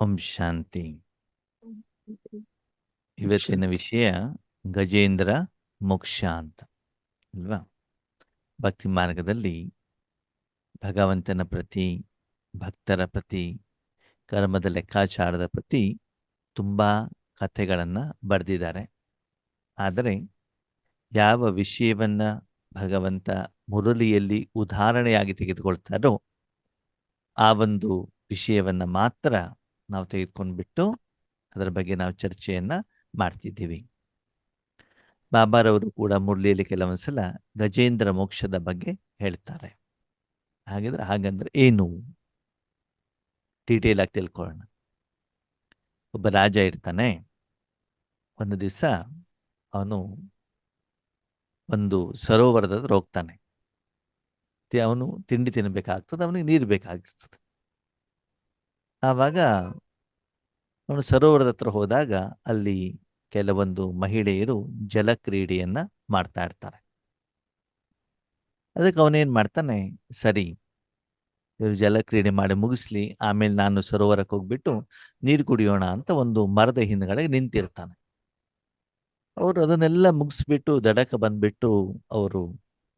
ಓಂ ಶಾಂತಿ ಇವತ್ತಿನ ವಿಷಯ ಗಜೇಂದ್ರ ಮೋಕ್ಷ ಅಂತ ಅಲ್ವಾ ಭಕ್ತಿ ಮಾರ್ಗದಲ್ಲಿ ಭಗವಂತನ ಪ್ರತಿ ಭಕ್ತರ ಪ್ರತಿ ಕರ್ಮದ ಲೆಕ್ಕಾಚಾರದ ಪ್ರತಿ ತುಂಬ ಕಥೆಗಳನ್ನು ಬರೆದಿದ್ದಾರೆ. ಆದರೆ ಯಾವ ವಿಷಯವನ್ನ ಭಗವಂತ ಮುರಳಿಯಲ್ಲಿ ಉದಾಹರಣೆಯಾಗಿ ತೆಗೆದುಕೊಳ್ತಾರೋ ಆ ಒಂದು ವಿಷಯವನ್ನ ಮಾತ್ರ ನಾವು ತೆಗೆದುಕೊಂಡ್ಬಿಟ್ಟು ಅದರ ಬಗ್ಗೆ ನಾವು ಚರ್ಚೆಯನ್ನ ಮಾಡ್ತಿದ್ದೀವಿ. ಬಾಬಾರವರು ಕೂಡ ಮುರಳಿಯಲ್ಲಿ ಕೆಲವೊಂದ್ಸಲ ಗಜೇಂದ್ರ ಮೋಕ್ಷದ ಬಗ್ಗೆ ಹೇಳ್ತಾರೆ. ಹಾಗಿದ್ರೆ ಹಾಗಂದ್ರೆ ಏನು? ಡೀಟೇಲ್ ಆಗಿ ತಿಳ್ಕೊಳ್ಳೋಣ. ಒಬ್ಬ ರಾಜ ಇರ್ತಾನೆ. ಒಂದು ದಿವಸ ಅವನು ಒಂದು ಸರೋವರದ ಹೋಗ್ತಾನೆ. ಅವನು ತಿಂಡಿ ತಿನ್ನಬೇಕಾಗ್ತದೆ ಅವನಿಗೆ ನೀರು ಬೇಕಾಗಿರ್ತದೆ. ಆವಾಗ ಅವನು ಸರೋವರದ ಹತ್ರ ಹೋದಾಗ ಅಲ್ಲಿ ಕೆಲವೊಂದು ಮಹಿಳೆಯರು ಜಲಕ್ರೀಡೆಯನ್ನ ಮಾಡ್ತಾ ಇರ್ತಾರೆ. ಅದಕ್ಕೆ ಅವನೇನ್ ಮಾಡ್ತಾನೆ, ಸರಿ, ಇವರು ಜಲಕ್ರೀಡೆ ಮಾಡಿ ಮುಗಿಸ್ಲಿ, ಆಮೇಲೆ ನಾನು ಸರೋವರಕ್ಕೆ ಹೋಗ್ಬಿಟ್ಟು ನೀರು ಕುಡಿಯೋಣ ಅಂತ ಒಂದು ಮರದ ಹಿಂದ್ಗಡೆ ನಿಂತಿರ್ತಾನೆ. ಅವರು ಅದನ್ನೆಲ್ಲ ಮುಗಿಸ್ಬಿಟ್ಟು ದಡಕ ಬಂದ್ಬಿಟ್ಟು ಅವರು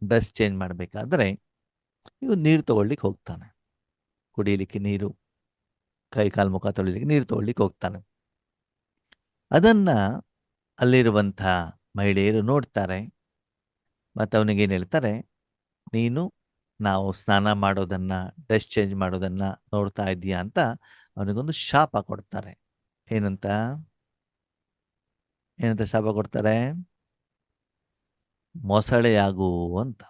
ಡ್ರೆಸ್ ಚೇಂಜ್ ಮಾಡಬೇಕಾದ್ರೆ ಇವ್ ನೀರು ತಗೊಳ್ಲಿಕ್ಕೆ ಹೋಗ್ತಾನೆ. ಕುಡಿಯಲಿಕ್ಕೆ ನೀರು. ಕೈ ಕಾಲು ಮುಖ ತೊಳಿಲಿಕ್ಕೆ ನೀರು ತೊಳಿಲಿಕ್ಕೆ ಹೋಗ್ತಾನೆ. ಅದನ್ನ ಅಲ್ಲಿರುವಂಥ ಮಹಿಳೆಯರು ನೋಡ್ತಾರೆ. ಮತ್ತು ಅವನಿಗೆ ಏನು ಹೇಳ್ತಾರೆ? ನೀನು ನಾವು ಸ್ನಾನ ಮಾಡೋದನ್ನ, ಡ್ರೆಸ್ ಚೇಂಜ್ ಮಾಡೋದನ್ನ ನೋಡ್ತಾ ಇದೀಯಾ ಅಂತ ಅವನಿಗೊಂದು ಶಾಪ ಕೊಡ್ತಾರೆ. ಏನಂತ? ಏನಂತ ಶಾಪ ಕೊಡ್ತಾರೆ? ಮೊಸಳೆಯಾಗು ಅಂತ.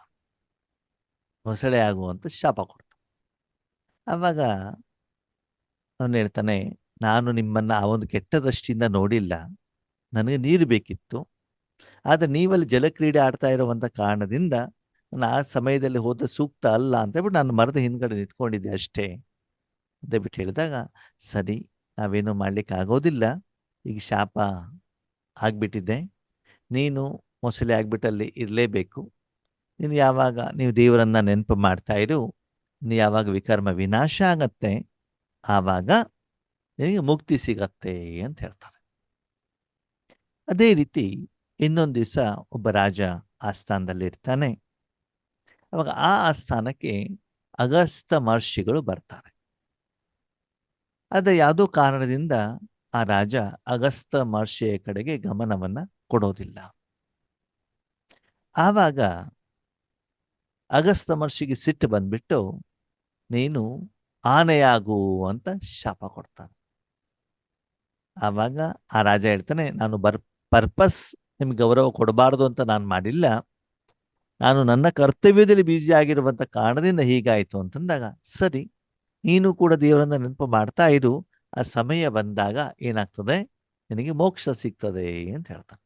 ಮೊಸಳೆಯಾಗು ಅಂತ ಶಾಪ ಕೊಡ್ತಾರೆ. ಆವಾಗ ಅವನು ಹೇಳ್ತಾನೆ, ನಾನು ನಿಮ್ಮನ್ನ ಆ ಒಂದು ಕೆಟ್ಟ ದೃಷ್ಟಿಯಿಂದ ನೋಡಿಲ್ಲ. ನನಗೆ ನೀರು ಬೇಕಿತ್ತು. ಆದರೆ ನೀವಲ್ಲಿ ಜಲಕ್ರೀಡೆ ಆಡ್ತಾ ಇರುವಂತ ಕಾರಣದಿಂದ ನಾನು ಆ ಸಮಯದಲ್ಲಿ ಹೋದ ಸೂಕ್ತ ಅಲ್ಲ ಅಂತ ಹೇಳ್ಬಿಟ್ಟು ನಾನು ಮರದ ಹಿಂದ್ಗಡೆ ನಿಂತ್ಕೊಂಡಿದ್ದೆ ಅಷ್ಟೇ. ಅಂತ ಬಿಟ್ಟು ಹೇಳಿದಾಗ, ಸರಿ, ನಾವೇನು ಮಾಡ್ಲಿಕ್ಕೆ ಆಗೋದಿಲ್ಲ. ಈಗ ಶಾಪ ಆಗ್ಬಿಟ್ಟಿದ್ದೆ ನೀನು ಮೊಸಲೆ ಆಗ್ಬಿಟ್ಟು ಅಲ್ಲಿ ಇರಲೇಬೇಕು. ನೀನು ಯಾವಾಗ, ನೀವು ದೇವರನ್ನ ನೆನಪು ಮಾಡ್ತಾ ಇರು. ನೀನು ಯಾವಾಗ ವಿಕರ್ಮ ವಿನಾಶ ಆಗತ್ತೆ. ಆವಾಗ ನಿನಗೆ ಮುಕ್ತಿ ಸಿಗತ್ತೆ ಅಂತ ಹೇಳ್ತಾರೆ. ಅದೇ ರೀತಿ ಇನ್ನೊಂದು ದಿವಸ ಒಬ್ಬ ರಾಜ ಆಸ್ಥಾನದಲ್ಲಿ ಇರ್ತಾನೆ. ಅವಾಗ ಆ ಆಸ್ಥಾನಕ್ಕೆ ಅಗಸ್ತ ಮಹರ್ಷಿಗಳು ಬರ್ತಾರೆ. ಆದರೆ ಯಾವುದೋ ಕಾರಣದಿಂದ ಆ ರಾಜ ಅಗಸ್ತ ಮಹರ್ಷಿಯ ಕಡೆಗೆ ಗಮನವನ್ನ ಕೊಡೋದಿಲ್ಲ. ಆವಾಗ ಅಗಸ್ತ ಮಹರ್ಷಿಗೆ ಸಿಟ್ಟು ಬಂದ್ಬಿಟ್ಟು, ನೀನು ಆನೆಯಾಗು ಅಂತ ಶಾಪ ಕೊಡ್ತಾನೆ ಆವಾಗ ಆ ರಾಜ ಹೇಳ್ತಾನೆ, ನಾನು ಬರ್, ಪರ್ಪಸ್ ನಿಮ್ಗೆ ಗೌರವ ಕೊಡಬಾರ್ದು ಅಂತ ನಾನು ಮಾಡಿಲ್ಲ. ನಾನು ನನ್ನ ಕರ್ತವ್ಯದಲ್ಲಿ ಬ್ಯುಸಿ ಆಗಿರುವಂತ ಕಾರಣದಿಂದ ಹೀಗಾಯ್ತು ಅಂತಂದಾಗ, ಸರಿ, ನೀನು ಕೂಡ ದೇವರನ್ನ ನೆನಪು ಮಾಡ್ತಾ ಇರು. ಆ ಸಮಯ ಬಂದಾಗ ಏನಾಗ್ತದೆ? ನಿನಗೆ ಮೋಕ್ಷ ಸಿಗ್ತದೆ ಅಂತ ಹೇಳ್ತಾನೆ.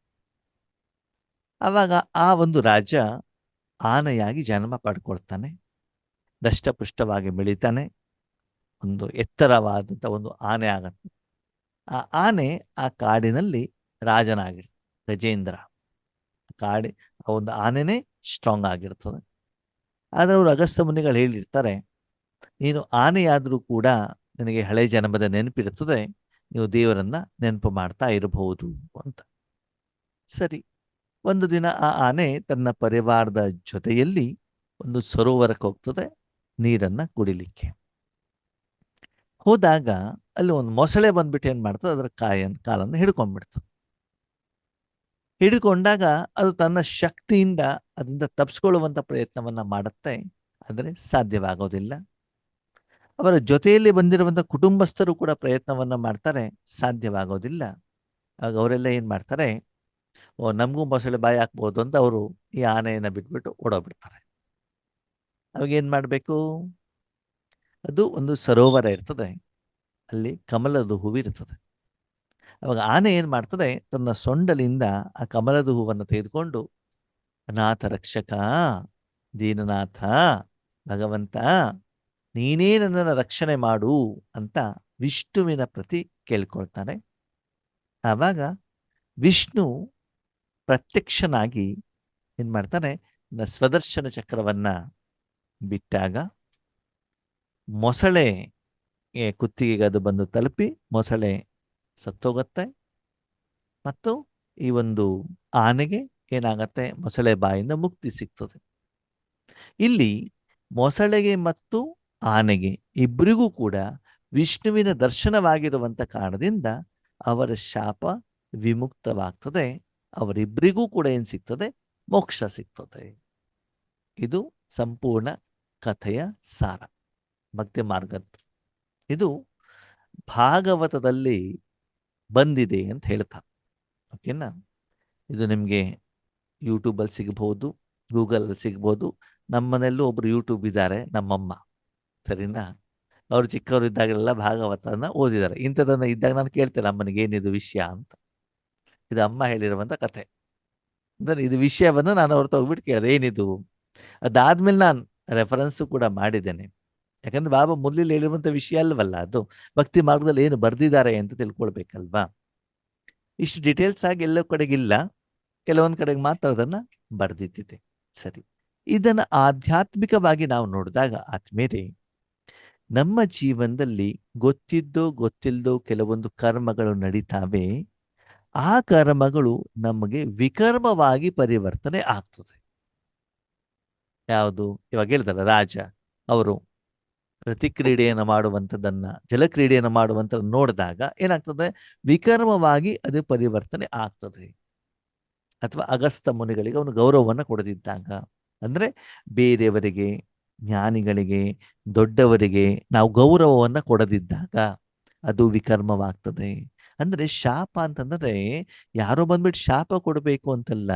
ಆವಾಗ ಆ ಒಂದು ರಾಜ ಆನೆಯಾಗಿ ಜನ್ಮ ಪಡ್ಕೊಳ್ತಾನೆ. ದಷ್ಟಪುಷ್ಟವಾಗಿ ಬೆಳಿತಾನೆ ಒಂದು ಎತ್ತರವಾದಂಥ ಒಂದು ಆನೆ ಆಗತ್ತೆ. ಆ ಆನೆ ಆ ಕಾಡಿನಲ್ಲಿ ರಾಜನಾಗಿರ್ತದೆ ಗಜೇಂದ್ರ. ಕಾಡಿ, ಆ ಒಂದು ಆನೆನೇ ಸ್ಟ್ರಾಂಗ್ ಆಗಿರ್ತದೆ. ಆದರೆ ಅವರು ಅಗಸ್ತ ಮುನಿಗಳು ಹೇಳಿರ್ತಾರೆ, ನೀನು ಆನೆಯಾದರೂ ಕೂಡ ನಿನಗೆ ಹಳೆ ಜನ್ಮದ ನೆನಪಿರ್ತದೆ ನೀವು ದೇವರನ್ನ ನೆನಪು ಮಾಡ್ತಾ ಇರಬಹುದು ಅಂತ. ಸರಿ, ಒಂದು ದಿನ ಆ ಆನೆ ತನ್ನ ಪರಿವಾರದ ಜೊತೆಯಲ್ಲಿ ಒಂದು ಸರೋವರಕ್ಕೆ ಹೋಗ್ತದೆ, ನೀರನ್ನ ಕುಡಿಲಿಕ್ಕೆ. ಹೋದಾಗ ಅಲ್ಲಿ ಒಂದು ಮೊಸಳೆ ಬಂದ್ಬಿಟ್ಟು ಏನು ಮಾಡ್ತದೆ? ಅದರ ಕಾಯನ್ನು ಕಾಲನ್ನು ಹಿಡ್ಕೊಂಡ್ಬಿಡ್ತು. ಹಿಡ್ಕೊಂಡಾಗ ಅದು ತನ್ನ ಶಕ್ತಿಯಿಂದ ಅದರಿಂದ ತಪ್ಪಿಸ್ಕೊಳ್ಳುವಂಥ ಪ್ರಯತ್ನವನ್ನ ಮಾಡುತ್ತೆ. ಆದರೆ ಸಾಧ್ಯವಾಗೋದಿಲ್ಲ. ಅವರ ಜೊತೆಯಲ್ಲಿ ಬಂದಿರುವಂತ ಕುಟುಂಬಸ್ಥರು ಕೂಡ ಪ್ರಯತ್ನವನ್ನ ಮಾಡ್ತಾರೆ. ಸಾಧ್ಯವಾಗೋದಿಲ್ಲ. ಆಗ ಅವರೆಲ್ಲ ಏನು ಮಾಡ್ತಾರೆ? ಓ, ನಮಗೂ ಮೊಸಳೆ ಬಾಯಿ ಹಾಕ್ಬೋದು ಅಂತ ಅವರು ಈ ಆನೆಯನ್ನು ಬಿಟ್ಬಿಟ್ಟು ಓಡೋಗ್ಬಿಡ್ತಾರೆ. ಅವಾಗ ಏನ್ ಮಾಡ್ಬೇಕು? ಅದು ಒಂದು ಸರೋವರ ಇರ್ತದೆ. ಅಲ್ಲಿ ಕಮಲದ ಹೂವಿರ್ತದೆ ಅವಾಗ ಆನೆ ಏನ್ ಮಾಡ್ತದೆ, ತನ್ನ ಸೊಂಡಲಿಂದ ಆ ಕಮಲದ ಹೂವನ್ನು ತೆಗೆದುಕೊಂಡು, ಅನಾಥ ರಕ್ಷಕ, ದೀನನಾಥ, ಭಗವಂತ, ನೀನೇ ನನ್ನ ರಕ್ಷಣೆ ಮಾಡು ಅಂತ ವಿಷ್ಣುವಿನ ಪ್ರತಿ ಕೇಳ್ಕೊಳ್ತಾನೆ. ಆವಾಗ ವಿಷ್ಣು ಪ್ರತ್ಯಕ್ಷನಾಗಿ ಏನ್ ಮಾಡ್ತಾನೆ ಸ್ವದರ್ಶನ ಚಕ್ರವನ್ನ ಬಿಟ್ಟಾಗ ಮೊಸಳೆ ಕುತ್ತಿಗೆಗೆ ಅದು ಬಂದು ತಲುಪಿ ಮೊಸಳೆ ಸತ್ತೋಗತ್ತೆ. ಮತ್ತು ಈ ಒಂದು ಆನೆಗೆ ಏನಾಗತ್ತೆ? ಮೊಸಳೆ ಬಾಯಿಂದ ಮುಕ್ತಿ ಸಿಗ್ತದೆ. ಇಲ್ಲಿ ಮೊಸಳೆಗೆ ಮತ್ತು ಆನೆಗೆ ಇಬ್ಬರಿಗೂ ಕೂಡ ವಿಷ್ಣುವಿನ ದರ್ಶನವಾಗಿರುವಂತ ಕಾರಣದಿಂದ ಅವರ ಶಾಪ ವಿಮುಕ್ತವಾಗ್ತದೆ. ಅವರಿಬ್ಬರಿಗೂ ಕೂಡ ಏನ್ ಸಿಗ್ತದೆ? ಮೋಕ್ಷ ಸಿಗ್ತದೆ. ಇದು ಸಂಪೂರ್ಣ ಕಥೆಯ ಸಾರ. ಭಕ್ತಿ ಮಾರ್ಗ ಇದು ಭಾಗವತದಲ್ಲಿ ಬಂದಿದೆ ಅಂತ ಹೇಳ್ತಾ. ಓಕೆನಾ ಇದು ನಿಮಗೆ ಯೂಟ್ಯೂಬಲ್ಲಿ ಸಿಗ್ಬೋದು, ಗೂಗಲಲ್ಲಿ ಸಿಗ್ಬೋದು. ನಮ್ಮನೆಲ್ಲೂ ಒಬ್ರು ಯೂಟ್ಯೂಬ್ ಇದ್ದಾರೆ, ನಮ್ಮಮ್ಮ. ಸರಿನಾ? ಅವ್ರು ಚಿಕ್ಕವರು ಇದ್ದಾಗಲೆಲ್ಲ ಭಾಗವತನ ಓದಿದ್ದಾರೆ. ಇಂಥದನ್ನ ಇದ್ದಾಗ ನಾನು ಕೇಳ್ತೇನೆ, ಅಮ್ಮನಿಗೆ ಏನಿದು ವಿಷಯ ಅಂತ. ಇದು ಅಮ್ಮ ಹೇಳಿರುವಂತ ಕಥೆ. ಅಂದ್ರೆ ಇದು ವಿಷಯ ಬಂದು ನಾನು ಅವ್ರ ಹೋಗ್ಬಿಟ್ಟು ಕೇಳಿದೆ, ಏನಿದು? ಅದಾದ್ಮೇಲೆ ನಾನು ರೆಫರೆನ್ಸ್ ಕೂಡ ಮಾಡಿದ್ದೇನೆ. ಯಾಕಂದ್ರೆ ಬಾಬಾ ಮೊದಲಲ್ಲಿ ಹೇಳಿರುವಂತ ವಿಷಯ ಅಲ್ವಲ್ಲ ಅದು? ಭಕ್ತಿ ಮಾರ್ಗದಲ್ಲಿ ಏನು ಬರ್ದಿದ್ದಾರೆ ಅಂತ ತಿಳ್ಕೊಳ್ಬೇಕಲ್ವಾ? ಇಷ್ಟು ಡೀಟೇಲ್ಸ್ ಆಗಿ ಎಲ್ಲ ಕಡೆಗಿಲ್ಲ. ಕೆಲವೊಂದು ಕಡೆಗೆ ಮಾತ್ರ ಅದನ್ನ ಬರ್ದಿದ್ದಿದೆ. ಸರಿ. ಇದನ್ನ ಆಧ್ಯಾತ್ಮಿಕವಾಗಿ ನಾವು ನೋಡಿದಾಗ ಆದ್ಮೇಲೆ ನಮ್ಮ ಜೀವನದಲ್ಲಿ ಗೊತ್ತಿದ್ದೋ ಗೊತ್ತಿಲ್ಲದೋ ಕೆಲವೊಂದು ಕರ್ಮಗಳು ನಡೀತಾವೆ. ಆ ಕರ್ಮಗಳು ನಮಗೆ ವಿಕರ್ಮವಾಗಿ ಪರಿವರ್ತನೆ ಆಗ್ತದೆ. ಯಾವುದು? ಇವಾಗ ಹೇಳಿದಲ್ಲ ರಾಜ, ಅವರು ರತಿಕ್ರೀಡೆಯನ್ನು ಮಾಡುವಂಥದ್ದನ್ನು ಜಲಕ್ರೀಡೆಯನ್ನು ಮಾಡುವಂಥದ್ದು ನೋಡಿದಾಗ ಏನಾಗ್ತದೆ? ವಿಕರ್ಮವಾಗಿ ಅದು ಪರಿವರ್ತನೆ ಆಗ್ತದೆ. ಅಥವಾ ಅಗಸ್ತ ಮುನಿಗಳಿಗೆ ಅವನು ಗೌರವವನ್ನು ಕೊಡದಿದ್ದಾಗ. ಅಂದ್ರೆ ಬೇರೆಯವರಿಗೆ, ಜ್ಞಾನಿಗಳಿಗೆ, ದೊಡ್ಡವರಿಗೆ ನಾವು ಗೌರವವನ್ನ ಕೊಡದಿದ್ದಾಗ ಅದು ವಿಕರ್ಮವಾಗ್ತದೆ. ಅಂದ್ರೆ ಶಾಪ ಅಂತಂದ್ರೆ ಯಾರೋ ಬಂದ್ಬಿಟ್ಟು ಶಾಪ ಕೊಡಬೇಕು ಅಂತಲ್ಲ,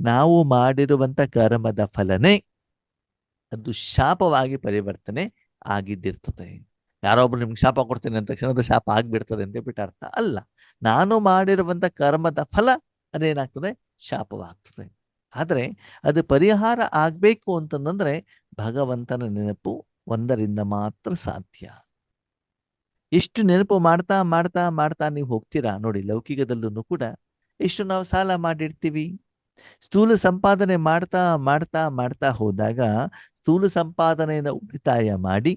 ನಾವು ಮಾಡಿರುವಂತ ಕರ್ಮದ ಫಲನೇ ಅದು ಶಾಪವಾಗಿ ಪರಿವರ್ತನೆ ಆಗಿದ್ದಿರ್ತದೆ. ಯಾರೋ ಒಬ್ರು ನಿಮ್ಗೆ ಶಾಪ ಕೊಡ್ತೀನಿ ಅಂತ ತಕ್ಷಣ ಅದು ಶಾಪ ಆಗ್ಬಿಡ್ತದೆ ಅಂತ ಹೇಳ್ಬಿಟ್ಟು ಅರ್ಥ. ಅಲ್ಲ, ನಾನು ಮಾಡಿರುವಂತ ಕರ್ಮದ ಫಲ ಅದೇನಾಗ್ತದೆ? ಶಾಪವಾಗ್ತದೆ. ಆದ್ರೆ ಅದು ಪರಿಹಾರ ಆಗ್ಬೇಕು ಅಂತಂದ್ರೆ ಭಗವಂತನ ನೆನಪು ಒಂದರಿಂದ ಮಾತ್ರ ಸಾಧ್ಯ. ಎಷ್ಟು ನೆನಪು ಮಾಡ್ತಾ ಮಾಡ್ತಾ ಮಾಡ್ತಾ ನೀವು ಹೋಗ್ತೀರಾ? ನೋಡಿ ಲೌಕಿಕದಲ್ಲೂ ಕೂಡ ಎಷ್ಟು ನಾವು ಸಾಲ ಮಾಡಿರ್ತೀವಿ. ಸ್ಥೂಲ ಸಂಪಾದನೆ ಮಾಡ್ತಾ ಮಾಡ್ತಾ ಮಾಡ್ತಾ ಹೋದಾಗ ಸ್ಥೂಲ ಸಂಪಾದನೆಯನ್ನು ಉಳಿತಾಯ ಮಾಡಿ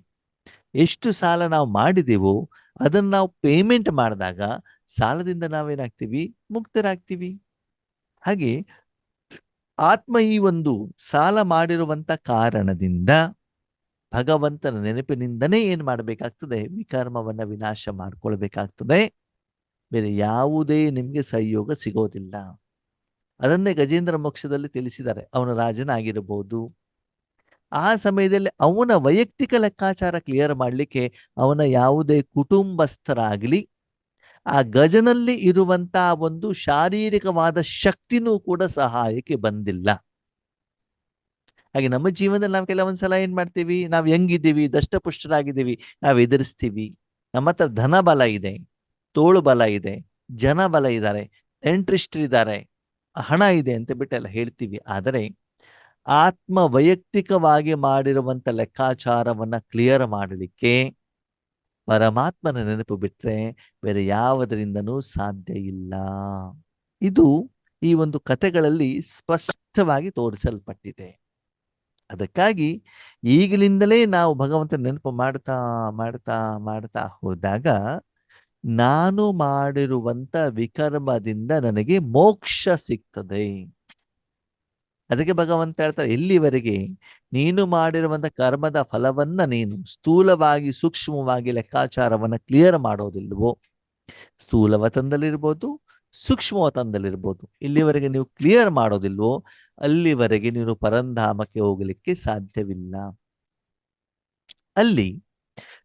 ಎಷ್ಟು ಸಾಲ ನಾವು ಮಾಡಿದೆವೋ ಅದನ್ನು ನಾವು ಪೇಮೆಂಟ್ ಮಾಡಿದಾಗ ಸಾಲದಿಂದ ನಾವೇನಾಗ್ತೀವಿ? ಮುಕ್ತರಾಗ್ತೀವಿ. ಹಾಗೆ ಆತ್ಮ ಈ ಒಂದು ಸಾಲ ಮಾಡಿರುವಂಥ ಕಾರಣದಿಂದ ಭಗವಂತನ ನೆನಪಿನಿಂದನೇ ಏನ್ ಮಾಡಬೇಕಾಗ್ತದೆ? ವಿಕರ್ಮವನ್ನ ವಿನಾಶ ಮಾಡ್ಕೊಳ್ಬೇಕಾಗ್ತದೆ. ಬೇರೆ ಯಾವುದೇ ನಿಮ್ಗೆ ಸಹಯೋಗ ಸಿಗೋದಿಲ್ಲ. ಅದನ್ನೇ ಗಜೇಂದ್ರ ಮೋಕ್ಷದಲ್ಲಿ ತಿಳಿಸಿದ್ದಾರೆ. ಅವನು ರಾಜನಾಗಿರಬಹುದು. ಆ ಸಮಯದಲ್ಲಿ ಅವನ ವೈಯಕ್ತಿಕ ಲೆಕ್ಕಾಚಾರ ಕ್ಲಿಯರ್ ಮಾಡಲಿಕ್ಕೆ ಅವನ ಯಾವುದೇ ಕುಟುಂಬಸ್ಥರಾಗಲಿ, ಆ ಗಜನಲ್ಲಿ ಇರುವಂತ ಒಂದು ಶಾರೀರಿಕವಾದ ಶಕ್ತಿನೂ ಕೂಡ ಸಹಾಯಕ್ಕೆ ಬಂದಿಲ್ಲ. ಹಾಗೆ ನಮ್ಮ ಜೀವನದಲ್ಲಿ ನಾವು ಕೆಲವೊಂದ್ಸಲ ಏನ್ ಮಾಡ್ತೀವಿ, ನಾವು ಹೆಂಗಿದ್ದೀವಿ, ದಷ್ಟಪುಷ್ಟರಾಗಿದ್ದೀವಿ, ನಾವು ಎದುರಿಸ್ತೀವಿ. ನಮ್ಮ ಹತ್ರ ಧನ ಬಲ ಇದೆ, ತೋಳು ಬಲ ಇದೆ, ಜನ ಬಲ ಇದ್ದಾರೆ ನೆಂಟ್ರಿಷ್ಟ್ರಿದ್ದಾರೆ ಹಣ ಇದೆ ಅಂತ ಬಿಟ್ಟೆಲ್ಲ ಹೇಳ್ತೀವಿ. ಆದರೆ ಆತ್ಮ ವೈಯಕ್ತಿಕವಾಗಿ ಮಾಡಿರುವಂತ ಲೆಕ್ಕಾಚಾರವನ್ನ ಕ್ಲಿಯರ್ ಮಾಡಲಿಕ್ಕೆ ಪರಮಾತ್ಮನ ನೆನಪು ಬಿಟ್ರೆ ಬೇರೆ ಯಾವುದರಿಂದನೂ ಸಾಧ್ಯ ಇಲ್ಲ. ಇದು ಈ ಒಂದು ಕಥೆಗಳಲ್ಲಿ ಸ್ಪಷ್ಟವಾಗಿ ತೋರಿಸಲ್ಪಟ್ಟಿದೆ. ಅದಕ್ಕಾಗಿ ಈಗಲಿಂದಲೇ ನಾವು ಭಗವಂತನ ನೆನಪು ಮಾಡ್ತಾ ಮಾಡ್ತಾ ಮಾಡ್ತಾ ಹೋದಾಗ ನಾನು ಮಾಡಿರುವಂತ ವಿಕರ್ಮದಿಂದ ನನಗೆ ಮೋಕ್ಷ ಸಿಗ್ತದೆ. ಅದಕ್ಕೆ ಭಗವಂತ ಹೇಳ್ತಾರೆ, ಎಲ್ಲಿವರೆಗೆ? ನೀನು ಮಾಡಿರುವಂತ ಕರ್ಮದ ಫಲವನ್ನ ನೀನು ಸ್ಥೂಲವಾಗಿ ಸೂಕ್ಷ್ಮವಾಗಿ ಲೆಕ್ಕಾಚಾರವನ್ನ ಕ್ಲಿಯರ್ ಮಾಡೋದಿಲ್ವೋ? ಸ್ಥೂಲ ವತನದಲ್ಲಿರ್ಬೋದು ಸೂಕ್ಷ್ಮ ವತನದಲ್ಲಿರ್ಬೋದು ಇಲ್ಲಿವರೆಗೆ ನೀವು ಕ್ಲಿಯರ್ ಮಾಡೋದಿಲ್ವೋ, ಅಲ್ಲಿವರೆಗೆ ನೀನು ಪರಂಧಾಮಕ್ಕೆ ಹೋಗಲಿಕ್ಕೆ ಸಾಧ್ಯವಿಲ್ಲ. ಅಲ್ಲಿ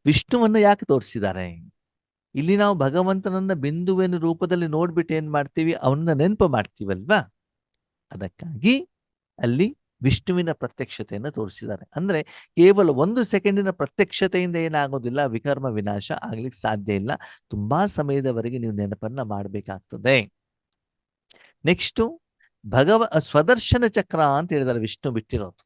ವಿಷ್ಣುವನ್ನ ಯಾಕೆ ತೋರಿಸಿದ್ದಾರೆ? ಇಲ್ಲಿ ನಾವು ಭಗವಂತನನ್ನ ಬಿಂದುವಿನ ರೂಪದಲ್ಲಿ ನೋಡ್ಬಿಟ್ಟು ಏನ್ ಮಾಡ್ತೀವಿ? ಅವನ್ನ ನೆನಪು ಮಾಡ್ತೀವಲ್ವಾ? ಅದಕ್ಕಾಗಿ ಅಲ್ಲಿ ವಿಷ್ಣುವಿನ ಪ್ರತ್ಯಕ್ಷತೆಯನ್ನು ತೋರಿಸಿದ್ದಾರೆ. ಅಂದ್ರೆ ಕೇವಲ ಒಂದು ಸೆಕೆಂಡಿನ ಪ್ರತ್ಯಕ್ಷತೆಯಿಂದ ಏನಾಗೋದಿಲ್ಲ, ವಿಕರ್ಮ ವಿನಾಶ ಆಗ್ಲಿಕ್ಕೆ ಸಾಧ್ಯ ಇಲ್ಲ. ತುಂಬಾ ಸಮಯದವರೆಗೆ ನೀವು ನೆನಪನ್ನ ಮಾಡಬೇಕಾಗ್ತದೆ. ನೆಕ್ಸ್ಟು ಭಗವ, ಸ್ವದರ್ಶನ ಚಕ್ರ ಅಂತ ಹೇಳಿದ್ದಾರೆ ವಿಷ್ಣು ಬಿಟ್ಟಿರೋದು.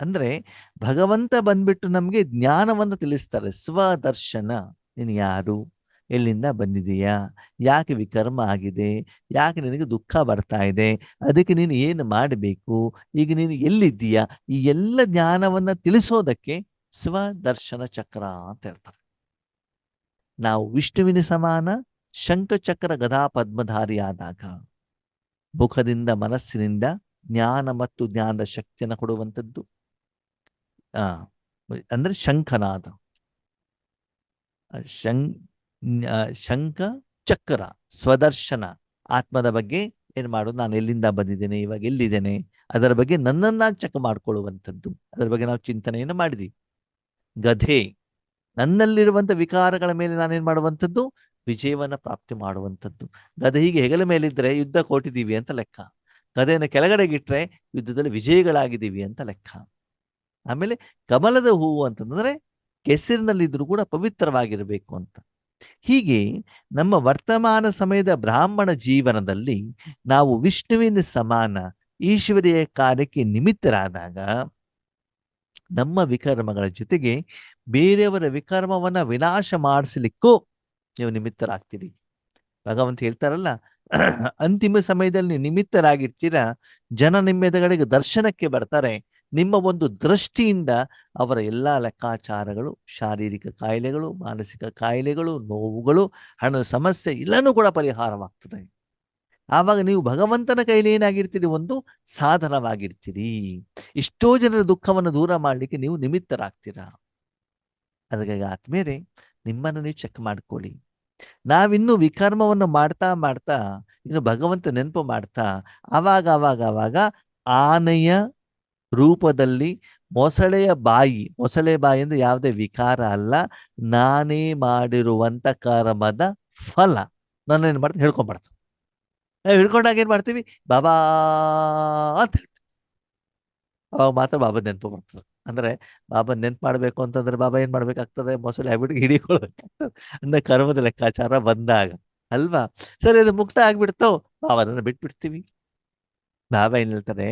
ಅಂದ್ರೆ ಭಗವಂತ ಬಂದ್ಬಿಟ್ಟು ನಮ್ಗೆ ಜ್ಞಾನವನ್ನು ತಿಳಿಸ್ತಾರೆ. ಸ್ವದರ್ಶನ. ನೀನು ಯಾರು? ಎಲ್ಲಿಂದ ಬಂದಿದೀಯಾ ಯಾಕೆ ವಿಕರ್ಮ ಆಗಿದೆ? ಯಾಕೆ ನಿನಗೆ ದುಃಖ ಬರ್ತಾ ಇದೆ? ಅದಕ್ಕೆ ನೀನು ಏನು ಮಾಡಬೇಕು? ಈಗ ನೀನು ಎಲ್ಲಿದ್ದೀಯಾ? ಈ ಎಲ್ಲ ಜ್ಞಾನವನ್ನ ತಿಳಿಸೋದಕ್ಕೆ ಸ್ವದರ್ಶನ ಚಕ್ರ ಅಂತ ಹೇಳ್ತಾರೆ. ನಾವು ವಿಷ್ಣುವಿನ ಸಮಾನ, ಶಂಖಚಕ್ರ ಗದಾ ಪದ್ಮಧಾರಿಯಾದಾಗ ಮುಖದಿಂದ ಮನಸ್ಸಿನಿಂದ ಜ್ಞಾನ ಮತ್ತು ಜ್ಞಾನದ ಶಕ್ತಿಯನ್ನು ಕೊಡುವಂಥದ್ದು. ಅಂದ್ರೆ ಶಂಖನಾದ. ಶಂ ಶಂಖ, ಚಕ್ರ, ಸ್ವದರ್ಶನ ಆತ್ಮದ ಬಗ್ಗೆ ಏನ್ ಮಾಡೋದು ನಾನು ಎಲ್ಲಿಂದ ಬಂದಿದ್ದೇನೆ, ಇವಾಗ ಎಲ್ಲಿದ್ದೇನೆ, ಅದರ ಬಗ್ಗೆ ನನ್ನನ್ನ ಚೆಕ್ ಮಾಡ್ಕೊಳ್ಳುವಂಥದ್ದು. ಅದರ ಬಗ್ಗೆ ನಾವು ಚಿಂತನೆಯನ್ನು ಮಾಡಿದ್ವಿ. ಗಧೆ ನನ್ನಲ್ಲಿರುವಂತ ವಿಕಾರಗಳ ಮೇಲೆ ನಾನೇನ್ ಮಾಡುವಂಥದ್ದು, ವಿಜಯವನ್ನ ಪ್ರಾಪ್ತಿ ಮಾಡುವಂಥದ್ದು. ಗಧೆ ಹೀಗೆ ಹೆಗಲ ಮೇಲಿದ್ರೆ ಯುದ್ಧ ಕೊಟ್ಟಿದ್ದೀವಿ ಅಂತ ಲೆಕ್ಕ. ಗದೆಯನ್ನು ಕೆಳಗಡೆಗಿಟ್ರೆ ಯುದ್ಧದಲ್ಲಿ ವಿಜಯಗಳಾಗಿದ್ದೀವಿ ಅಂತ ಲೆಕ್ಕ. ಆಮೇಲೆ ಕಮಲದ ಹೂವು ಅಂತಂದ್ರೆ ಕೆಸರಿನಲ್ಲಿದ್ರು ಕೂಡ ಪವಿತ್ರವಾಗಿರಬೇಕು ಅಂತ. ಹೀಗೆ ನಮ್ಮ ವರ್ತಮಾನ ಸಮಯದ ಬ್ರಾಹ್ಮಣ ಜೀವನದಲ್ಲಿ ನಾವು ವಿಷ್ಣುವಿನ ಸಮಾನ ಈಶ್ವರಿಯ ಕಾರ್ಯಕ್ಕೆ ನಿಮಿತ್ತರಾದಾಗ ನಮ್ಮ ವಿಕರ್ಮಗಳ ಜೊತೆಗೆ ಬೇರೆಯವರ ವಿಕರ್ಮವನ್ನ ವಿನಾಶ ಮಾಡಿಸಲಿಕ್ಕೂ ನೀವು ನಿಮಿತ್ತರಾಗ್ತೀರಿ. ಭಗವಂತ ಹೇಳ್ತಾರಲ್ಲ, ಅಂತಿಮ ಸಮಯದಲ್ಲಿ ನಿಮಿತ್ತರಾಗಿರ್ತೀರ, ಜನ ನಿಮ್ಮೆದಗಳಿಗೆ ದರ್ಶನಕ್ಕೆ ಬರ್ತಾರೆ ನಿಮ್ಮ ಒಂದು ದೃಷ್ಟಿಯಿಂದ ಅವರ ಎಲ್ಲಾ ಲೆಕ್ಕಾಚಾರಗಳು, ಶಾರೀರಿಕ ಕಾಯಿಲೆಗಳು, ಮಾನಸಿಕ ಕಾಯಿಲೆಗಳು, ನೋವುಗಳು, ಹಣದ ಸಮಸ್ಯೆ ಎಲ್ಲನೂ ಕೂಡ ಪರಿಹಾರವಾಗ್ತದೆ. ಆವಾಗ ನೀವು ಭಗವಂತನ ಕೈಲಿ ಏನಾಗಿರ್ತೀರಿ? ಒಂದು ಸಾಧನವಾಗಿರ್ತೀರಿ. ಇಷ್ಟೋ ಜನರ ದುಃಖವನ್ನು ದೂರ ಮಾಡಲಿಕ್ಕೆ ನೀವು ನಿಮಿತ್ತರಾಗ್ತೀರಾ? ಅದಕ್ಕಾಗಿ ಆದ್ಮೇಲೆ ನಿಮ್ಮನ್ನು ನೀವು ಚೆಕ್ ಮಾಡ್ಕೊಳ್ಳಿ. ನಾವಿನ್ನು ವಿಕರ್ಮವನ್ನು ಮಾಡ್ತಾ ಮಾಡ್ತಾ, ಇನ್ನು ಭಗವಂತ ನೆನಪು ಮಾಡ್ತಾ, ಆವಾಗ ಆವಾಗ ಆವಾಗ ಆನೆಯ ರೂಪದಲ್ಲಿ ಮೊಸಳೆಯ ಬಾಯಿ, ಮೊಸಳೆ ಬಾಯಿ ಅಂದ್ರೆ ಯಾವುದೇ ವಿಕಾರ ಅಲ್ಲ, ನಾನೇ ಮಾಡಿರುವಂತ ಕರ್ಮದ ಫಲ. ನಾನು ಏನ್ ಮಾಡ್ತೀನಿ ಹೇಳ್ಕೊಂಬಾರ್ದು ಹಿಡ್ಕೊಂಡಾಗ ಏನ್ ಮಾಡ್ತೀವಿ? ಬಾಬಾ ಅಂತ ಹೇಳ್ತೀವಿ. ಅವಾಗ ಮಾತ್ರ ಬಾಬಾ ನೆನಪು ಬರ್ತದೆ. ಅಂದ್ರೆ ಬಾಬಾ ನೆನ್ಪು ಮಾಡ್ಬೇಕು ಅಂತಂದ್ರೆ ಬಾಬಾ ಏನ್ ಮಾಡ್ಬೇಕಾಗ್ತದೆ? ಮೊಸಳೆ ಆಗ್ಬಿಟ್ಟು ಹಿಡಿಕೊಳ್ಬೇಕಾಗ್ತದೆ ಅಂದ ಕರ್ಮದ ಲೆಕ್ಕಾಚಾರ ಬಂದಾಗ. ಅಲ್ವಾ? ಸರಿ, ಅದು ಮುಕ್ತ ಆಗ್ಬಿಡ್ತೋ. ಬಾಬಾ ಅದನ್ನ ಬಿಟ್ಬಿಡ್ತೀವಿ. ಬಾಬಾ ಏನ್ ಹೇಳ್ತಾರೆ?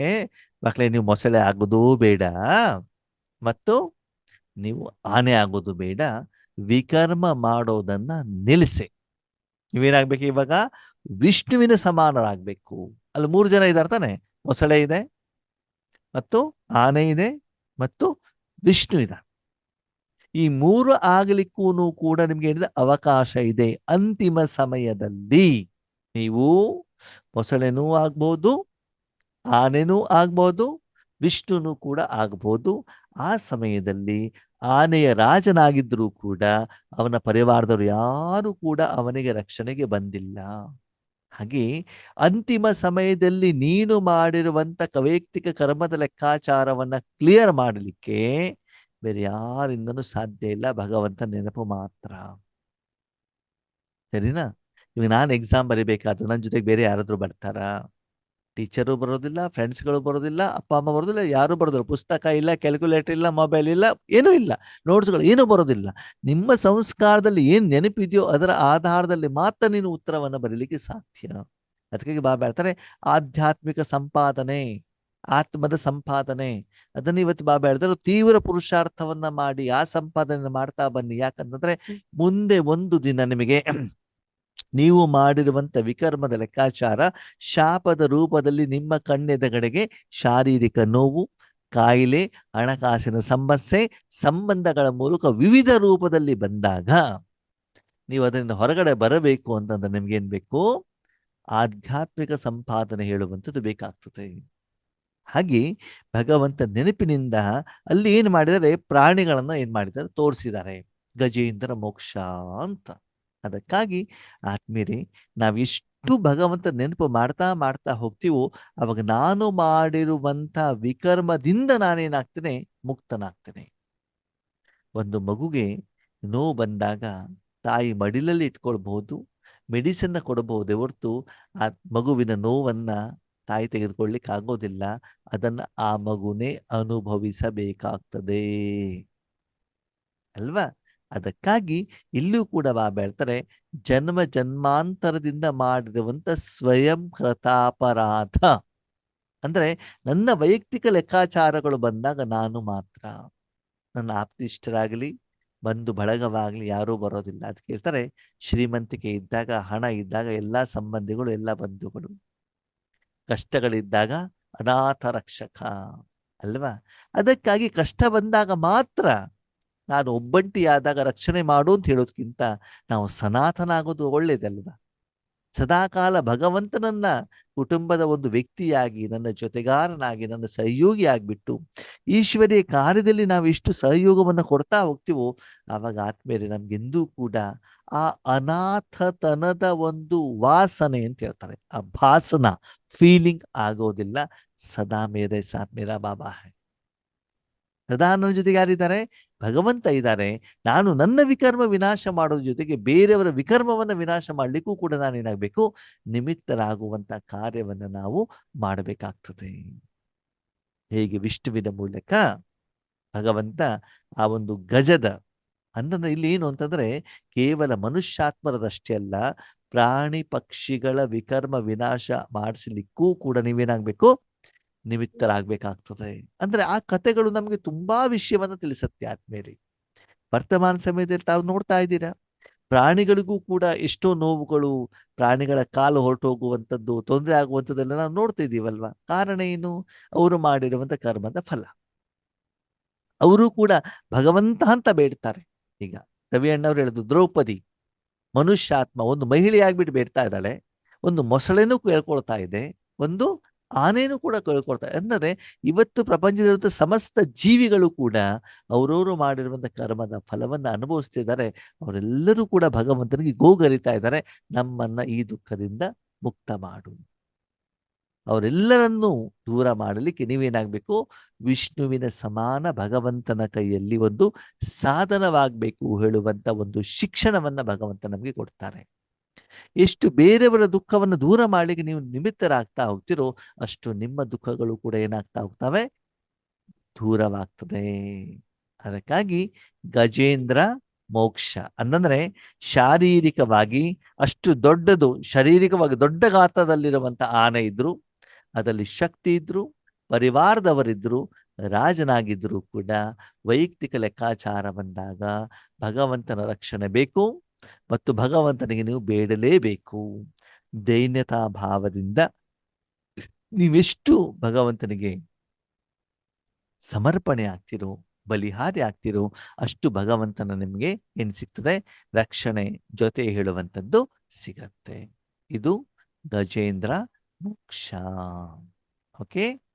ಮಕ್ಕಳೇ ನೀವು ಮೊಸಳೆ ಆಗೋದು ಬೇಡ. ಮತ್ತು ನೀವು ಆನೆ ಆಗೋದು ಬೇಡ. ವಿಕರ್ಮ ಮಾಡೋದನ್ನ ನಿಲ್ಲಿಸಿ. ನೀವೇನಾಗ್ಬೇಕು ಇವಾಗ? ವಿಷ್ಣುವಿನ ಸಮಾನರಾಗ್ಬೇಕು. ಅಲ್ಲಿ ಮೂರು ಜನ ಇದ್ದಾರೆ ತಾನೆ. ಮೊಸಳೆ ಇದೆ, ಮತ್ತು ಆನೆ ಇದೆ, ಮತ್ತು ವಿಷ್ಣು ಇದೆ. ಈ ಮೂರು ಆಗಲಿಕ್ಕೂ ಕೂಡ ನಿಮ್ಗೆ ಹೇಳಿದ ಅವಕಾಶ ಇದೆ. ಅಂತಿಮ ಸಮಯದಲ್ಲಿ ನೀವು ಮೊಸಳೆನೂ ಆಗ್ಬೋದು ಆನೆನೂ ಆಗ್ಬೋದು, ವಿಷ್ಣುನು ಕೂಡ ಆಗ್ಬೋದು. ಆ ಸಮಯದಲ್ಲಿ ಆನೆಯ ರಾಜನಾಗಿದ್ದರೂ ಕೂಡ ಅವನ ಪರಿವಾರದವರು ಯಾರು ಕೂಡ ಅವನಿಗೆ ರಕ್ಷಣೆಗೆ ಬಂದಿಲ್ಲ. ಹಾಗೆ ಅಂತಿಮ ಸಮಯದಲ್ಲಿ ನೀನು ಮಾಡಿರುವಂತ ವೈಯಕ್ತಿಕ ಕರ್ಮದ ಲೆಕ್ಕಾಚಾರವನ್ನ ಕ್ಲಿಯರ್ ಮಾಡಲಿಕ್ಕೆ ಬೇರೆ ಯಾರಿಂದನೂ ಸಾಧ್ಯ ಇಲ್ಲ. ಭಗವಂತ ನೆನಪು ಮಾತ್ರ. ಸರಿನಾ? ಇವಾಗ ನಾನು ಎಕ್ಸಾಮ್ ಬರಿಬೇಕಾದ್ರೆ ನನ್ನ ಜೊತೆಗೆ ಬೇರೆ ಯಾರಾದರೂ ಬರ್ತಾರಾ? ಟೀಚರು ಬರೋದಿಲ್ಲ ಫ್ರೆಂಡ್ಸ್ಗಳು ಬರೋದಿಲ್ಲ ಅಪ್ಪ ಅಮ್ಮ ಬರೋದಿಲ್ಲ ಯಾರು ಬರೋದಿಲ್ಲ. ಪುಸ್ತಕ ಇಲ್ಲ ಕ್ಯಾಲ್ಕುಲೇಟರ್ ಇಲ್ಲ ಮೊಬೈಲ್ ಇಲ್ಲ ಏನೂ ಇಲ್ಲ. ನೋಟ್ಸ್ಗಳು ಏನೂ ಬರೋದಿಲ್ಲ. ನಿಮ್ಮ ಸಂಸ್ಕಾರದಲ್ಲಿ ಏನ್ ನೆನಪಿದೆಯೋ ಅದರ ಆಧಾರದಲ್ಲಿ ಮಾತ್ರ ನೀನು ಉತ್ತರವನ್ನು ಬರೀಲಿಕ್ಕೆ ಸಾಧ್ಯ. ಅದಕ್ಕಾಗಿ ಬಾಬಾ ಹೇಳ್ತಾರೆ ಆಧ್ಯಾತ್ಮಿಕ ಸಂಪಾದನೆ ಆತ್ಮದ ಸಂಪಾದನೆ. ಅದನ್ನ ಇವತ್ತು ಬಾಬಾ ಹೇಳ್ತಾರೆ ತೀವ್ರ ಪುರುಷಾರ್ಥವನ್ನ ಮಾಡಿ ಆ ಸಂಪಾದನೆ ಮಾಡ್ತಾ ಬನ್ನಿ. ಯಾಕಂತಂದ್ರೆ ಮುಂದೆ ಒಂದು ದಿನ ನಿಮಗೆ ನೀವು ಮಾಡಿರುವಂತ ವಿಕರ್ಮದ ಲೆಕ್ಕಾಚಾರ ಶಾಪದ ರೂಪದಲ್ಲಿ ನಿಮ್ಮ ಕಣ್ಣೆದಗಡೆಗೆ ಶಾರೀರಿಕ ನೋವು, ಕಾಯಿಲೆ, ಹಣಕಾಸಿನ ಸಮಸ್ಯೆ, ಸಂಬಂಧಗಳ ಮೂಲಕ ವಿವಿಧ ರೂಪದಲ್ಲಿ ಬಂದಾಗ ನೀವು ಅದರಿಂದ ಹೊರಗಡೆ ಬರಬೇಕು ಅಂತಂದ್ರೆ ನಿಮ್ಗೇನ್ ಬೇಕು? ಆಧ್ಯಾತ್ಮಿಕ ಸಂಪಾದನೆ ಹೇಳುವಂಥದ್ದು ಬೇಕಾಗ್ತದೆ. ಹಾಗೆ ಭಗವಂತ ನೆನಪಿನಿಂದ ಅಲ್ಲಿ ಏನ್ ಮಾಡಿದರೆ ಪ್ರಾಣಿಗಳನ್ನ ಏನ್ ಮಾಡಿದ್ದಾರೆ? ತೋರಿಸಿದ್ದಾರೆ. ಗಜೇಂದ್ರ ಮೋಕ್ಷ ಅಂತ. ಅದಕ್ಕಾಗಿ ಆತ್ಮೀರಿ ನಾವು ಎಷ್ಟು ಭಗವಂತ ನೆನಪು ಮಾಡ್ತಾ ಮಾಡ್ತಾ ಹೋಗ್ತೀವೋ, ಅವಾಗ ನಾನು ಮಾಡಿರುವಂತ ವಿಕರ್ಮದಿಂದ ನಾನೇನಾಗ್ತೇನೆ? ಮುಕ್ತನಾಗ್ತೇನೆ. ಒಂದು ಮಗುಗೆ ನೋವು ಬಂದಾಗ ತಾಯಿ ಮಡಿಲಲ್ಲಿ ಇಟ್ಕೊಳ್ಬಹುದು ಮೆಡಿಸಿನ್ ಕೊಡಬಹುದೇ ಹೊರತು ಆ ಮಗುವಿನ ನೋವನ್ನ ತಾಯಿ ತೆಗೆದುಕೊಳ್ಳಿಕ್ ಆಗೋದಿಲ್ಲ. ಅದನ್ನ ಆ ಮಗುನೇ ಅನುಭವಿಸಬೇಕಾಗ್ತದೆ. ಅಲ್ವಾ? ಅದಕ್ಕಾಗಿ ಇಲ್ಲೂ ಕೂಡ ಬಾಬಾ ಹೇಳ್ತಾರೆ ಜನ್ಮ ಜನ್ಮಾಂತರದಿಂದ ಮಾಡಿರುವಂತ ಸ್ವಯಂ ಕೃತಾಪರಾಧ. ಅಂದ್ರೆ ನನ್ನ ವೈಯಕ್ತಿಕ ಲೆಕ್ಕಾಚಾರಗಳು ಬಂದಾಗ ನಾನು ಮಾತ್ರ. ನನ್ನ ಆಪ್ತಿಷ್ಟರಾಗಲಿ ಬಂಧು ಬಳಗವಾಗ್ಲಿ ಯಾರೂ ಬರೋದಿಲ್ಲ ಅದು ಕೇಳ್ತಾರೆ. ಶ್ರೀಮಂತಿಕೆ ಇದ್ದಾಗ, ಹಣ ಇದ್ದಾಗ, ಎಲ್ಲಾ ಸಂಬಂಧಿಗಳು, ಎಲ್ಲ ಬಂಧುಗಳು. ಕಷ್ಟಗಳಿದ್ದಾಗ ಅನಾಥ ರಕ್ಷಕ ಅಲ್ವಾ? ಅದಕ್ಕಾಗಿ ಕಷ್ಟ ಬಂದಾಗ ಮಾತ್ರ ನಾನು ಒಬ್ಬಂಟಿಯಾದಾಗ ರಕ್ಷಣೆ ಮಾಡು ಅಂತ ಹೇಳೋದಕ್ಕಿಂತ ನಾವು ಸನಾತನ ಆಗೋದು ಒಳ್ಳೇದಲ್ವಾ? ಸದಾಕಾಲ ಭಗವಂತನನ್ನ ಕುಟುಂಬದ ಒಂದು ವ್ಯಕ್ತಿಯಾಗಿ, ನನ್ನ ಜೊತೆಗಾರನಾಗಿ, ನನ್ನ ಸಹಯೋಗಿ ಆಗ್ಬಿಟ್ಟು ಈಶ್ವರಿಯ ಕಾರ್ಯದಲ್ಲಿ ನಾವು ಎಷ್ಟು ಸಹಯೋಗವನ್ನು ಕೊಡ್ತಾ ಹೋಗ್ತೀವೋ, ಆವಾಗ ಆತ್ಮೇಲೆ ನಮ್ಗೆಂದೂ ಕೂಡ ಆ ಅನಾಥತನದ ಒಂದು ವಾಸನೆ ಅಂತ ಹೇಳ್ತಾರೆ. ಆ ಭಾಸನ ಫೀಲಿಂಗ್ ಆಗೋದಿಲ್ಲ. ಸದಾ ಮೇರೆ ಸಾಥ್ ಮೇರಾ ಬಾಬಾ ಸದಾ ನನ್ನ ಜೊತೆಗೆ ಯಾರಿದ್ದಾರೆ ಭಗವಂತ ಇದ್ದಾರೆ. ನಾನು ನನ್ನ ವಿಕರ್ಮ ವಿನಾಶ ಮಾಡೋದ್ರ ಜೊತೆಗೆ ಬೇರೆಯವರ ವಿಕರ್ಮವನ್ನ ವಿನಾಶ ಮಾಡ್ಲಿಕ್ಕೂ ಕೂಡ ನಾನು ಏನಾಗಬೇಕು? ನಿಮಿತ್ತರಾಗುವಂತಹ ಕಾರ್ಯವನ್ನ ನಾವು ಮಾಡಬೇಕಾಗ್ತದೆ. ಹೇಗೆ ವಿಷ್ಣುವಿನ ಮೂಲಕ ಭಗವಂತ ಆ ಒಂದು ಗಜದ ಅಂತಂದ್ರೆ ಇಲ್ಲಿ ಏನು ಅಂತಂದ್ರೆ ಕೇವಲ ಮನುಷ್ಯಾತ್ಮರದಷ್ಟೇ ಅಲ್ಲ, ಪ್ರಾಣಿ ಪಕ್ಷಿಗಳ ವಿಕರ್ಮ ವಿನಾಶ ಮಾಡಿಸ್ಲಿಕ್ಕೂ ಕೂಡ ನೀವೇನಾಗ್ಬೇಕು? ನಿಮಿತ್ತರಾಗ್ಬೇಕಾಗ್ತದೆ. ಅಂದ್ರೆ ಆ ಕಥೆಗಳು ನಮಗೆ ತುಂಬಾ ವಿಷಯವನ್ನ ತಿಳಿಸತ್ತೆ ಆದ್ಮೇಲೆ. ವರ್ತಮಾನ ಸಮಯದಲ್ಲಿ ತಾವು ನೋಡ್ತಾ ಇದ್ದೀರಾ? ಪ್ರಾಣಿಗಳಿಗೂ ಕೂಡ ಎಷ್ಟೋ ನೋವುಗಳು, ಪ್ರಾಣಿಗಳ ಕಾಲು ಹೊರಟು ಹೋಗುವಂಥದ್ದು ತೊಂದರೆ ಆಗುವಂಥದ್ದೆಲ್ಲ ನಾವು ನೋಡ್ತಾ ಇದ್ದೀವಲ್ವಾ? ಕಾರಣ ಏನು? ಅವರು ಮಾಡಿರುವಂತ ಕರ್ಮದ ಫಲ. ಅವರು ಕೂಡ ಭಗವಂತ ಅಂತ ಬೇಡ್ತಾರೆ. ಈಗ ರವಿ ಅಣ್ಣವ್ರು ಹೇಳಿದ್ರು ದ್ರೌಪದಿ, ಮನುಷ್ಯಾತ್ಮ, ಒಂದು ಮಹಿಳೆಯಾಗ್ಬಿಟ್ಟು ಬೇಡ್ತಾ ಇದ್ದಾಳೆ. ಒಂದು ಮೊಸಳೆನೂ ಕೇಳ್ಕೊಳ್ತಾ ಇದೆ. ಒಂದು ಆನೆನೂ ಕೂಡ ಕೇಳ್ಕೊಳ್ತಾ ಅಂದರೆ ಇವತ್ತು ಪ್ರಪಂಚದಲ್ಲಿರುವಂಥ ಸಮಸ್ತ ಜೀವಿಗಳು ಕೂಡ ಅವರವರು ಮಾಡಿರುವಂಥ ಕರ್ಮದ ಫಲವನ್ನ ಅನುಭವಿಸ್ತಿದ್ದಾರೆ ಅವರೆಲ್ಲರೂ ಕೂಡ ಭಗವಂತನಿಗೆ ಗೋಗರಿತಾ ಇದ್ದಾರೆ. ನಮ್ಮನ್ನ ಈ ದುಃಖದಿಂದ ಮುಕ್ತ ಮಾಡು. ಅವರೆಲ್ಲರನ್ನೂ ದೂರ ಮಾಡಲಿಕ್ಕೆ ನೀವೇನಾಗಬೇಕು? ವಿಷ್ಣುವಿನ ಸಮಾನ ಭಗವಂತನ ಕೈಯಲ್ಲಿ ಒಂದು ಸಾಧನವಾಗಬೇಕು ಹೇಳುವಂತ ಒಂದು ಶಿಕ್ಷಣವನ್ನ ಭಗವಂತ ನಮಗೆ ಕೊಡ್ತಾರೆ. ಎಷ್ಟು ಬೇರೆಯವರ ದುಃಖವನ್ನು ದೂರ ಮಾಡಲಿಕ್ಕೆ ನೀವು ನಿಮಿತ್ತರಾಗ್ತಾ ಹೋಗ್ತಿರೋ ಅಷ್ಟು ನಿಮ್ಮ ದುಃಖಗಳು ಕೂಡ ಏನಾಗ್ತಾ ಹೋಗ್ತವೆ? ದೂರವಾಗ್ತದೆ. ಅದಕ್ಕಾಗಿ ಗಜೇಂದ್ರ ಮೋಕ್ಷ. ಅಂತಂದ್ರೆ ಶಾರೀರಿಕವಾಗಿ ಅಷ್ಟು ದೊಡ್ಡದು, ಶಾರೀರಿಕವಾಗಿ ದೊಡ್ಡ ಗಾತ್ರದಲ್ಲಿರುವಂತ ಆನೆ ಇದ್ರು, ಅದರಲ್ಲಿ ಶಕ್ತಿ ಇದ್ರು, ಪರಿವಾರದವರಿದ್ರು, ರಾಜನಾಗಿದ್ರು ಕೂಡ ವೈಯಕ್ತಿಕ ಲೆಕ್ಕಾಚಾರ ಬಂದಾಗ ಭಗವಂತನ ರಕ್ಷಣೆ ಬೇಕು. ಮತ್ತು ಭಗವಂತನಿಗೆ ನೀವು ಬೇಡಲೇಬೇಕು. ದೈನ್ಯತಾ ಭಾವದಿಂದ ನೀವೆಷ್ಟು ಭಗವಂತನಿಗೆ ಸಮರ್ಪಣೆ ಆಗ್ತಿರೋ, ಬಲಿಹಾರಿ ಆಗ್ತಿರೋ ಅಷ್ಟು ಭಗವಂತನ ನಿಮಗೆ ಏನ್ ಸಿಗ್ತದೆ? ರಕ್ಷಣೆ ಜೊತೆ ಹೇಳುವಂಥದ್ದು ಸಿಗತ್ತೆ. ಇದು ಗಜೇಂದ್ರ ಮೋಕ್ಷ. ಓಕೆ